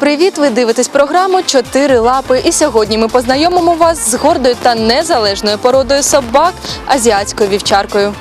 Привіт! Ви дивитесь програму Чотири лапи. І сьогодні ми познайомимо вас з гордою та незалежною породою собак азіатською вівчаркою.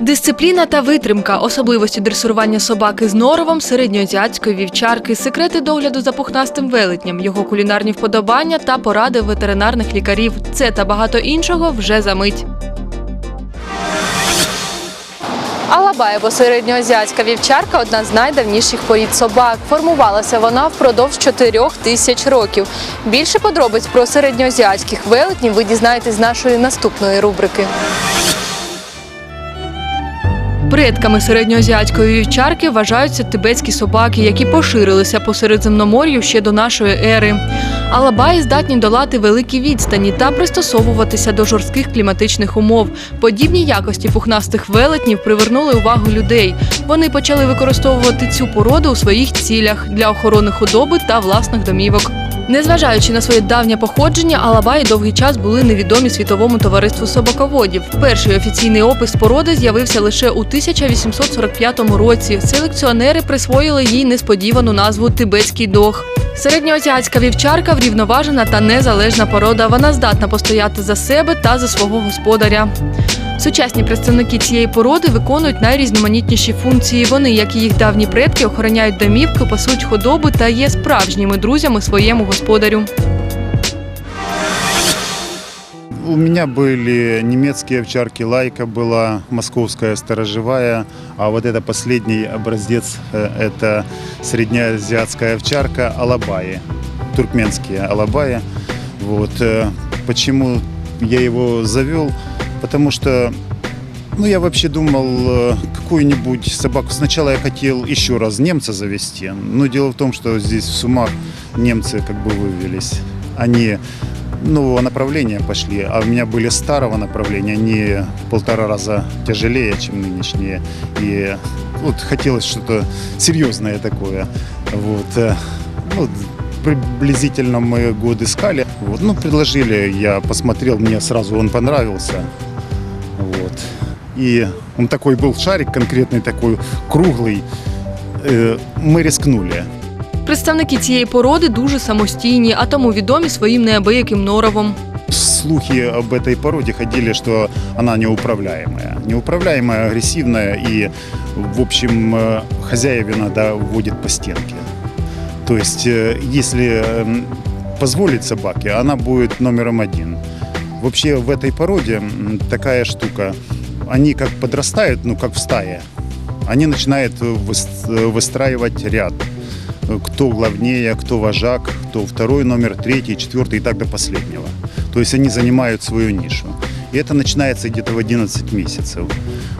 Дисципліна та витримка, особливості дресурування собаки з норовом, середньоазіатської вівчарки, секрети догляду за пухнастим велетням, його кулінарні вподобання та поради ветеринарних лікарів. Це та багато іншого вже за мить. Алабаєво середньоазіатська вівчарка одна з найдавніших порід собак. Формувалася вона впродовж 4 тисяч років. Більше подробиць про середньоазіатських велетнів ви дізнаєтесь з нашої наступної рубрики. Предками середньоазіатської вівчарки вважаються тибетські собаки, які поширилися по Середземномор'ю ще до нашої ери. Алабаї здатні долати великі відстані та пристосовуватися до жорстких кліматичних умов. Подібні якості пухнастих велетнів привернули увагу людей. Вони почали використовувати цю породу у своїх цілях для охорони худоби та власних домівок. Незважаючи на своє давнє походження, алабаї довгий час були невідомі світовому товариству собаководів. Перший офіційний опис породи з'явився лише у 1845 році. Селекціонери присвоїли їй несподівану назву Тибетський дог. Середньоазіатська вівчарка врівноважена та незалежна порода. Вона здатна постояти за себе та за свого господаря. Сучасні представники цієї породи виконують найрізноманітніші функції. Вони, як і їх давні предки, охороняють домівки, пасуть худобу та є справжніми друзями своєму господарю. У меня были немецкие овчарки, лайка была, московская сторожевая, а вот это последний образец, э, это среднеазиатская овчарка Алабаи, туркменские Алабаи. Вот. э, Почему я его завел? Потому что ну, я вообще думал э, какую-нибудь собаку. Сначала я хотел еще раз немца завести, но дело в том, что здесь в Сумах немцы как бы вывелись. Они нового направления пошли, а у меня были старого направления, они в полтора раза тяжелее, чем нынешние. И вот хотелось что-то серьезное такое. Вот. э, Ну, приблизительно мы год искали. Вот. Ну, предложили, я посмотрел, мне сразу он понравился. Вот. И он такой был шарик конкретный, такой круглый. Э, Мы рискнули. Представники цієї породи дуже самостійні, а тому відомі своїм неабияким норовом. Слухи об этой породе ходили, что она неуправляемая. Неуправляемая, агрессивная и, в общем, э, хозяев иногда вводит по стенке. То есть, э, если м, позволить собаке, она будет номером один. Вообще в этой породе такая штука. Они как подрастают, ну как в стае, они начинают выс- выстраивать ряд. Кто главнее, кто вожак, кто второй номер, третий, четвертый и так до последнего. То есть они занимают свою нишу. И это начинается где-то в 11 месяцев.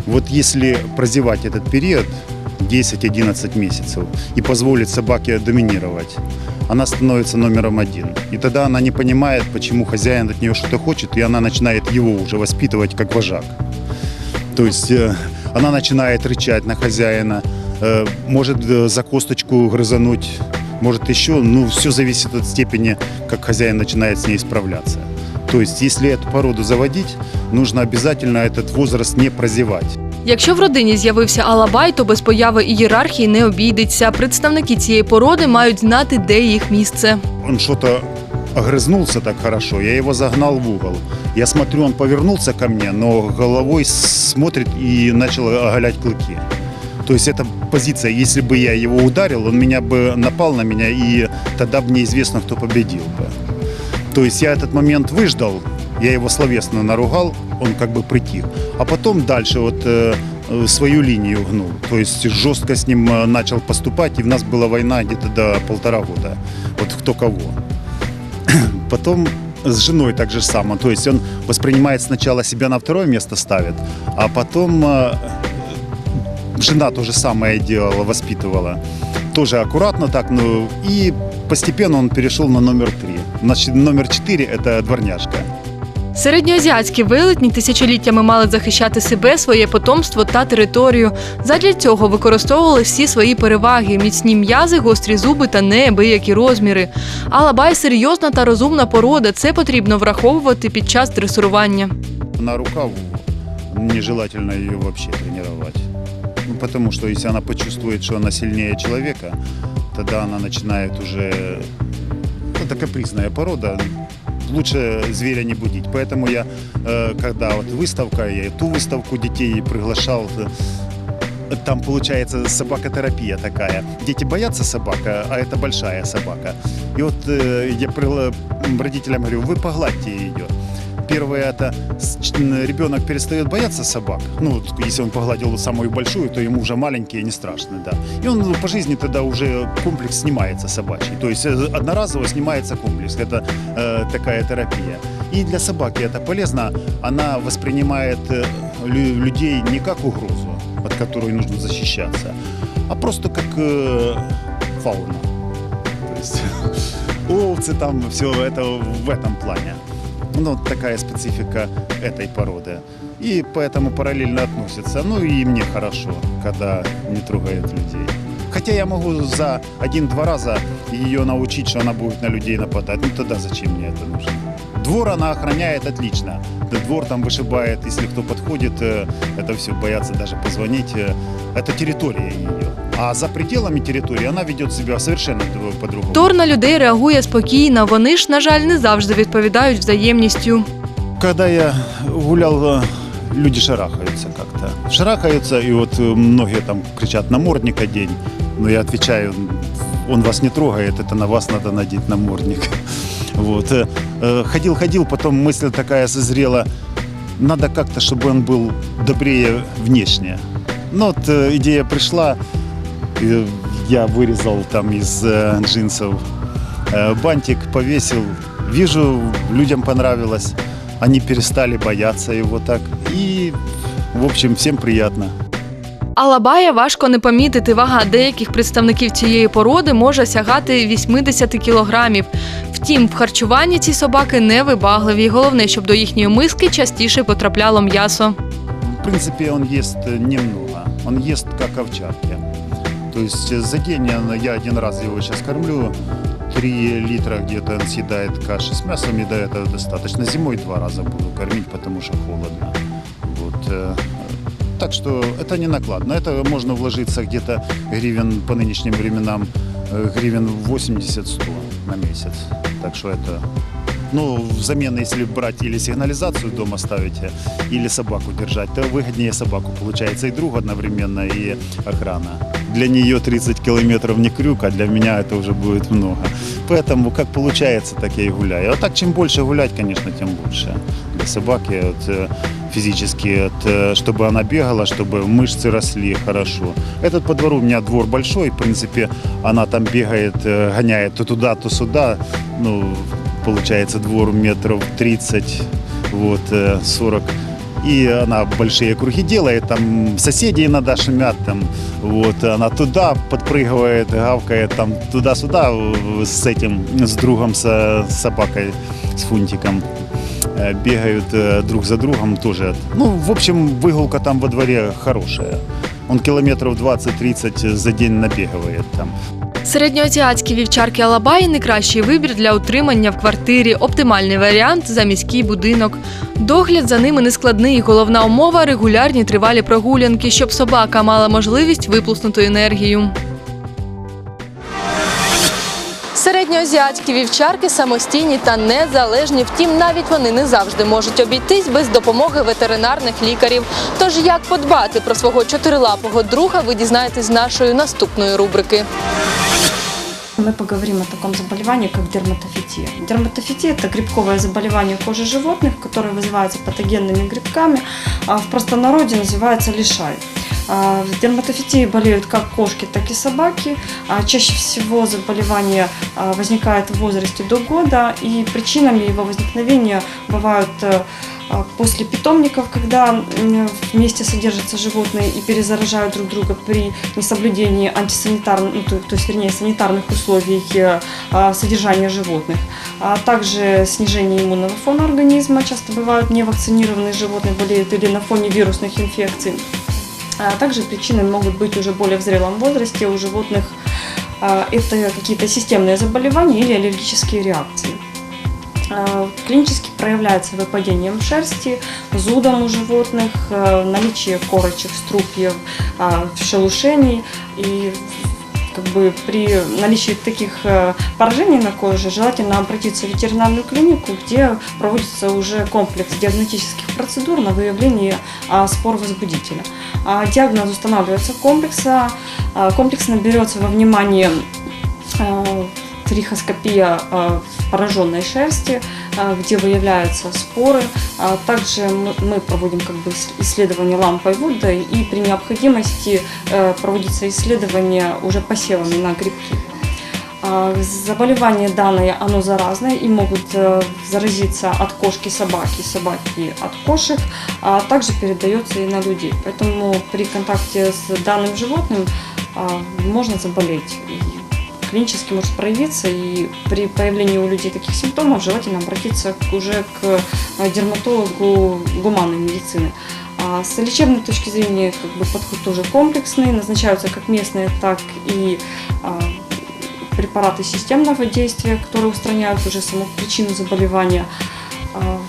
Вот если прозевать этот период, 10-11 месяцев, и позволить собаке доминировать, она становится номером один. И тогда она не понимает, почему хозяин от нее что-то хочет, и она начинает его уже воспитывать как вожак. То есть э, она начинает рычать на хозяина, э, может э, за косточку грызануть, может еще, ну, все зависит от степени, как хозяин начинает с ней справляться. То есть, если эту породу заводить, нужно обязательно этот возраст не прозевать. Якщо в родині з'явився алабай, то без появи ієрархії не обійдеться. Представники цієї породи мають знати, де їх місце. Он что-то огрызнулся так хорошо, я его загнал в угол. Я смотрю, он повернулся ко мне, но головой смотрит и начал оголять клыки. То есть это позиция, если бы я его ударил, он меня бы напал на меня, и тогда бы неизвестно, кто победил бы. То есть я этот момент выждал, я его словесно наругал, Он как бы притих. А потом дальше вот э, э, свою линию гнул. То есть жестко с ним э, начал поступать, и у нас была война где-то до полтора года. Вот кто кого. Потом с женой так же само. То есть он воспринимает сначала себя на второе место ставит, а потом жена то же самое делала, воспитывала. Тоже аккуратно так, ну и постепенно он перешел на номер три. Значит, номер четыре – это дворняжка. Середньоазіатські велетні тисячоліттями мали захищати себе, своє потомство та територію. Задля цього використовували всі свої переваги: міцні м'язи, гострі зуби та неабиякі розміри. Алабай серйозна та розумна порода. Це потрібно враховувати під час дресурування. На рукав нежелательно ее вообще тренировать. Ну, потому что если она почувствует, что она сильнее человека, тогда она начинает уже... Это капризная порода Лучше зверя не будить. Поэтому я, э, когда вот выставка, я и ту выставку детей приглашал, э, там получается собакотерапия такая. Дети боятся собака, а это большая собака. И вот э, я пригла- родителям говорю, вы погладьте ее. Первое это ребенок перестает бояться собак. Ну, если он погладил самую большую, то ему уже маленькие не страшны, да. И он ну, по жизни тогда уже комплекс снимается собачий. То есть э, одноразово снимается комплекс. Это э, такая терапия. И для собаки это полезно. Она воспринимает э, лю- людей не как угрозу, от которой нужно защищаться, а просто как э, фауна. То есть овцы там, все это в этом плане. Ну, вот такая специфика этой породы. И поэтому параллельно относится. Ну и мне хорошо, когда не трогает людей. Хотя я могу за один-два раза ее научить, что она будет на людей нападать. Ну тогда зачем мне это нужно? Двор она охраняет отлично. Да Двор там вышибает, если кто подходит, э, это все, боятся даже позвонить. э, Это территория ее. А за пределами территории она ведет себя совершенно по-другому. Тор на людей реагує спокійно. Вони ж, на жаль, не завжди відповідають взаємністю. Когда я гулял, э, люди шарахаются как-то. Шарахаются, и вот э, многие там кричат «намордник одень». Но я отвечаю, он вас не трогает, это на вас надо надеть намордник. Вот. э, э, Ходил-ходил, потом мысль такая созрела, надо как-то, чтобы он был добрее внешне. Ну вот э, идея пришла, и я вырезал там из э, джинсов э, бантик, повесил. Вижу, людям понравилось. Они перестали бояться его так. И, в общем, всем приятно. Алабая важко не помітити. Вага деяких представників цієї породи може сягати 80 кілограмів. Втім, в харчуванні ці собаки не вибагливі. Головне, щоб до їхньої миски частіше потрапляло м'ясо. В принципе, он ест э, немного. Он ест как овчарки. То есть э, за день я- я один раз его сейчас кормлю. 3 литра где-то он съедает каши с мясом, и до этого достаточно. Зимой два раза буду кормить, потому что холодно. Вот. Так что это не накладно. Это можно вложиться где-то гривен по нынешним временам, э, гривен 80-100 на месяц. Так что это ну, взамен, если брать или сигнализацию дома ставить, э, или собаку держать, то выгоднее собаку. Получается и друг одновременно, и охрана. Для нее 30 километров не крюк, а для меня это уже будет много. Поэтому как получается, так я и гуляю. А так чем больше гулять, конечно, тем лучше. Собаки вот, э, физически, вот, э, чтобы она бегала, чтобы мышцы росли хорошо. Этот по двору у меня двор большой, в принципе, она там бегает, э, гоняет то туда, то сюда. Ну, получается двор метров 30, вот, э, 40. И она большие круги делает, там соседи иногда шумят, там, вот, она туда подпрыгивает, гавкает, там, туда-сюда с этим, с другом, с собакой, с фунтиком бегают э, друг за другом тоже. Ну, в общем, выгулка там во дворе хорошая. Он километров 20-30 за день набегивает там. Середньоазіатські вівчарки Алабаї найкращий вибір для утримання в квартирі. Оптимальний варіант за міський будинок. Догляд за ними нескладний. Головна умова регулярні тривалі прогулянки, щоб собака мала можливість виплеснути енергію. Середньоазіатські вівчарки самостійні та незалежні. Втім, навіть вони не завжди можуть обійтись без допомоги ветеринарних лікарів. Тож як подбати про свого чотирилапого друга, ви дізнаєтесь з нашої наступної рубрики. Мы поговорим о таком заболевании, как дерматофития. Дерматофития – это грибковое заболевание кожи животных, которое вызывается патогенными грибками, а в простонародье называется лишай. А, дерматофитии болеют как кошки, так и собаки. А Чаще всего заболевание а, возникает в возрасте до года, и причинами его возникновения бывают э, после питомников, когда вместе содержатся животные и перезаражают друг друга при несоблюдении антисанитарных, ну, то, то есть, вернее, санитарных условий э, содержания животных, а также снижение иммунного фона организма. Часто бывают невакцинированные животные болеют или на фоне вирусных инфекций. А также причины могут быть уже более в зрелом возрасте у животных. а, Это какие-то системные заболевания или аллергические реакции. Э, Клинически проявляется выпадением шерсти, зудом у животных, наличие корочек, струпьев, а, шелушений. И как бы при наличии таких э, поражений на коже желательно обратиться в ветеринарную клинику, где проводится уже комплекс диагностических процедур на выявление а, спор возбудителя. А, Диагноз устанавливается комплекса, а, комплексно берется во внимание э, трихоскопия э, пораженной шерсти, э, где выявляются споры. А Также мы проводим как бы ис- исследование лампой Вуда и при необходимости э, проводится исследование уже посевами на грибки. А, Заболевание данное, оно заразное и могут э, заразиться от кошки собаки, собаки от кошек, а также передается и на людей. Поэтому при контакте с данным животным а, можно заболеть. Клинически может проявиться, и при появлении у людей таких симптомов желательно обратиться уже к э, дерматологу гуманной медицины. А с лечебной точки зрения как бы, подход тоже комплексный, назначаются как местные, так и а, препараты системного действия, которые устраняют уже саму причину заболевания. А,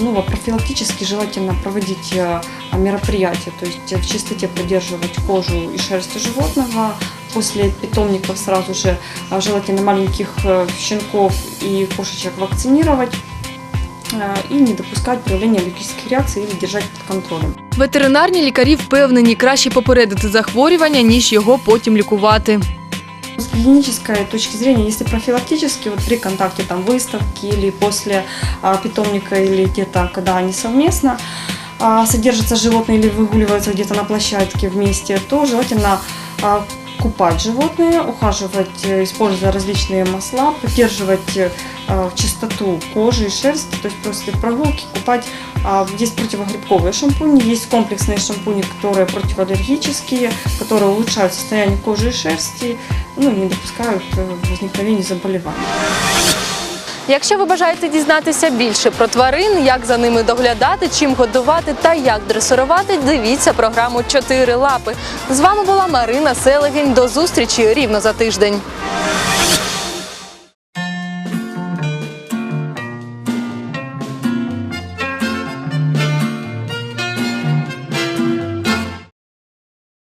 Ну, а профилактически желательно проводить э, мероприятия, то есть в чистоте поддерживать кожу и шерсть животного. После питомников сразу же а, желательно маленьких э, щенков и кошечек вакцинировать э, и не допускать проявления аллергических реакций или держать под контролем. Ветеринарні лікарі впевнені, краще попередити захворювання, ніж його потім лікувати. С гигиенической точки зрения, если профилактически, вот при контакте там выставки или после а, питомника или где-то, когда они совместно а, содержатся животные или выгуливаются где-то на площадке вместе, то желательно а, купать животные, ухаживать, э, используя различные масла, поддерживать э, чистоту кожи и шерсти, то есть после прогулки купать. А, Есть противогрибковые шампуни, есть комплексные шампуни, которые противоаллергические, которые улучшают состояние кожи и шерсти, ну, и не допускают э, возникновения заболеваний. Якщо ви бажаєте дізнатися більше про тварин, як за ними доглядати, чим годувати та як дресирувати, дивіться програму «Чотири лапи. З вами була Марина Селегень. До зустрічі рівно за тиждень.